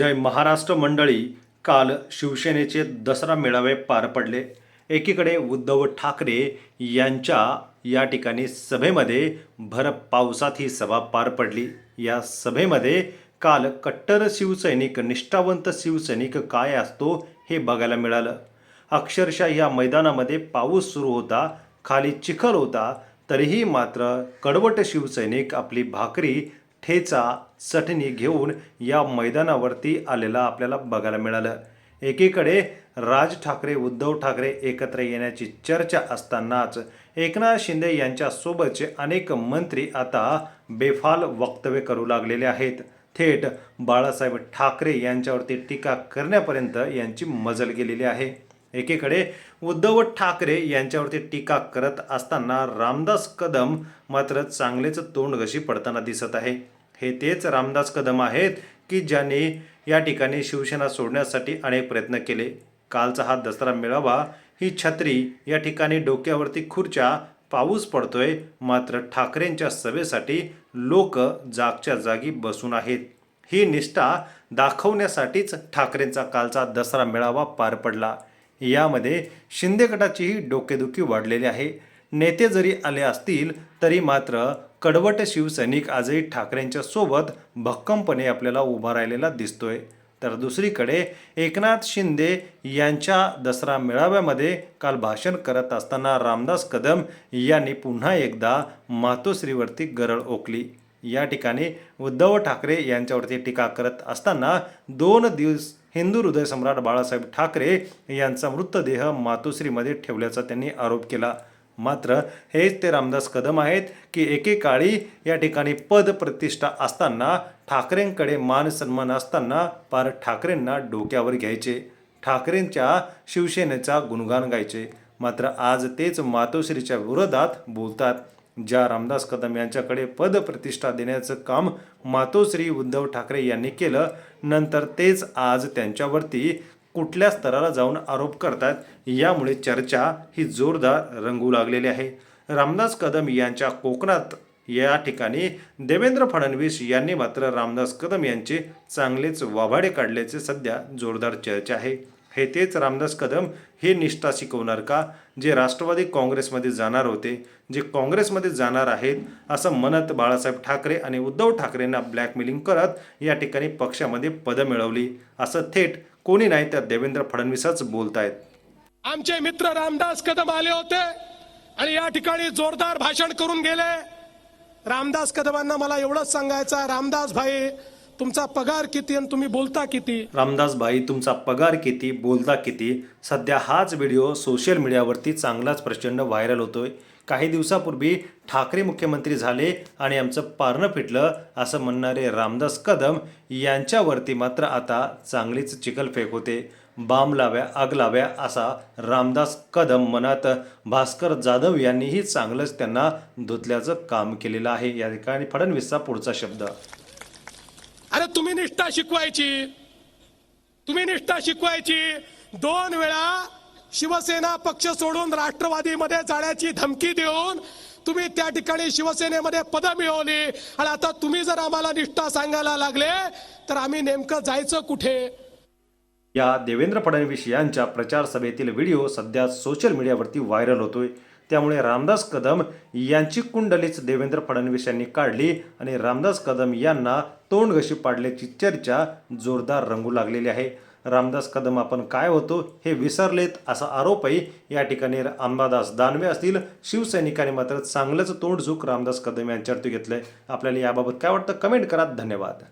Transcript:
जय महाराष्ट्र मंडळी काल शिवसेनेचे दसरा मेळावे पार पडले. एकीकडे उद्धव ठाकरे यांच्या या ठिकाणी सभेमध्ये भर पावसात ही सभा पार पडली. या सभेमध्ये काल कट्टर शिवसैनिक निष्ठावंत शिवसैनिक काय असतो हे बघायला मिळालं. अक्षरशः या मैदानामध्ये पाऊस सुरू होता खाली चिखल होता तरीही मात्र कडवट शिवसैनिक आपली भाकरी ठेचा चटणी घेऊन या मैदानावरती आलेला आपल्याला बघायला मिळालं. एकीकडे राज ठाकरे उद्धव ठाकरे एकत्र येण्याची चर्चा असतानाच एकनाथ शिंदे यांच्यासोबतचे अनेक मंत्री आता बेफाल वक्तव्य करू लागलेले आहेत. थेट बाळासाहेब ठाकरे यांच्यावरती टीका करण्यापर्यंत यांची मजल गेलेली आहे. एकीकडे उद्धव ठाकरे यांच्यावरती टीका करत असताना रामदास कदम मात्र चांगलेच तोंडघशी पडताना दिसत आहे. हे तेच रामदास कदम आहेत की ज्यांनी या ठिकाणी शिवसेना सोडण्यासाठी अनेक प्रयत्न केले. कालचा हा दसरा मेळावा ही छत्री या ठिकाणी डोक्यावरती खुर्च्या पाऊस पडतोय मात्र ठाकरेंच्या सभेसाठी लोक जागच्या जागी बसून आहेत. ही निष्ठा दाखवण्यासाठीच ठाकरेंचा कालचा दसरा मेळावा पार पडला. यामध्ये शिंदे गटाचीही डोकेदुखी वाढलेली आहे. नेते जरी आले असतील तरी मात्र कडवट शिवसैनिक आजही ठाकरेंच्या सोबत भक्कमपणे आपल्याला उभा राहिलेला दिसतोय. तर दुसरीकडे एकनाथ शिंदे यांच्या दसरा मेळाव्यामध्ये काल भाषण करत असताना रामदास कदम यांनी पुन्हा एकदा मातोश्रीवरती गरळ ओकली. या ठिकाणी उद्धव ठाकरे यांच्यावरती टीका करत असताना दोन दिवस हिंदू हृदय सम्राट बाळासाहेब ठाकरे यांचा मृतदेह मातोश्रीमध्ये ठेवल्याचा त्यांनी आरोप केला. मात्र हेच ते रामदास कदम आहेत की एकेकाळी या ठिकाणी पद प्रतिष्ठा असताना ठाकरेंकडे मान सन्मान असताना पार ठाकरेंना डोक्यावर घ्यायचे ठाकरेंच्या शिवसेनेचा गुणगान गायचे. मात्र आज तेच मातोश्रीच्या विरोधात बोलतात. ज्या रामदास कदम यांच्याकडे पदप्रतिष्ठा देण्याचं काम मातोश्री उद्धव ठाकरे यांनी केलं नंतर तेच आज त्यांच्यावरती कुठल्या स्तराला जाऊन आरोप करतात यामुळे चर्चा ही जोरदार रंगू लागलेली आहे. रामदास कदम यांच्या कोकणात या ठिकाणी देवेंद्र फडणवीस यांनी मात्र रामदास कदम यांचे चांगलेच वाभाडे काढल्याचे सध्या जोरदार चर्चा आहे. हे तेच रामदास कदम हे निष्ठा शिकवणार का? जे राष्ट्रवादी काँग्रेसमध्ये जाणार होते जे काँग्रेसमध्ये जाणार आहेत असं म्हणत बाळासाहेब ठाकरे आणि उद्धव ठाकरेंना ब्लॅकमेलिंग करत या ठिकाणी पक्षामध्ये पदं मिळवली. असं थेट कोणी नाही त्या देवेंद्र फडणवीसच बोलतायत. आमचे मित्र रामदास कदम आले होते आणि या ठिकाणी जोरदार भाषण करून गेले. रामदास कदमांना मला एवढंच सांगायचं रामदास भाई तुमचा पगार किती आणि तुम्ही बोलता किती? रामदास भाई तुमचा पगार किती बोलता किती? सध्या हाच व्हिडिओ सोशल मीडियावरती चांगलाच प्रचंड व्हायरल होतोय. काही दिवसापूर्वी ठाकरे मुख्यमंत्री झाले आणि आमचं पारणं फिटलं असं म्हणणारे रामदास कदम यांच्यावरती मात्र आता चांगलीच चिखलफेक होते. बाम लाव्या आग लाव्या असा रामदास कदम मनात भास्कर जाधव यांनीही चांगलंच त्यांना धुतल्याचं काम केलेलं आहे. या ठिकाणी फडणवीसचा पुढचा शब्द. तुम्ही निष्ठा शिकवायची. तुम्ही निष्ठा शिकवायची. दोन वेळा शिवसेना पक्ष सोडून राष्ट्रवादीमध्ये जाण्याची धमकी देऊन तुम्ही त्या ठिकाणी शिवसेनेमध्ये पदं मिळवली. आणि आता तुम्ही जर आम्हाला निष्ठा सांगायला लागले तर आम्ही नेमकं जायचं कुठे? या देवेंद्र फडणवीस यांच्या प्रचार सभेतील व्हिडिओ सध्या सोशल मीडियावरती व्हायरल होतोय. त्यामुळे रामदास कदम यांची कुंडलीच देवेंद्र फडणवीस यांनी काढली आणि रामदास कदम यांना तोंडघशी पाडल्याची चर्चा जोरदार रंगू लागलेली आहे. रामदास कदम आपण काय होतो हे विसरलेत असा आरोपही या ठिकाणी अंबादास दानवे असतील. शिवसैनिकांनी मात्र चांगलंच तोंडझूक रामदास कदम यांच्यावरती घेतलंय. आपल्याला याबाबत काय वाटतं? कमेंट करा. धन्यवाद.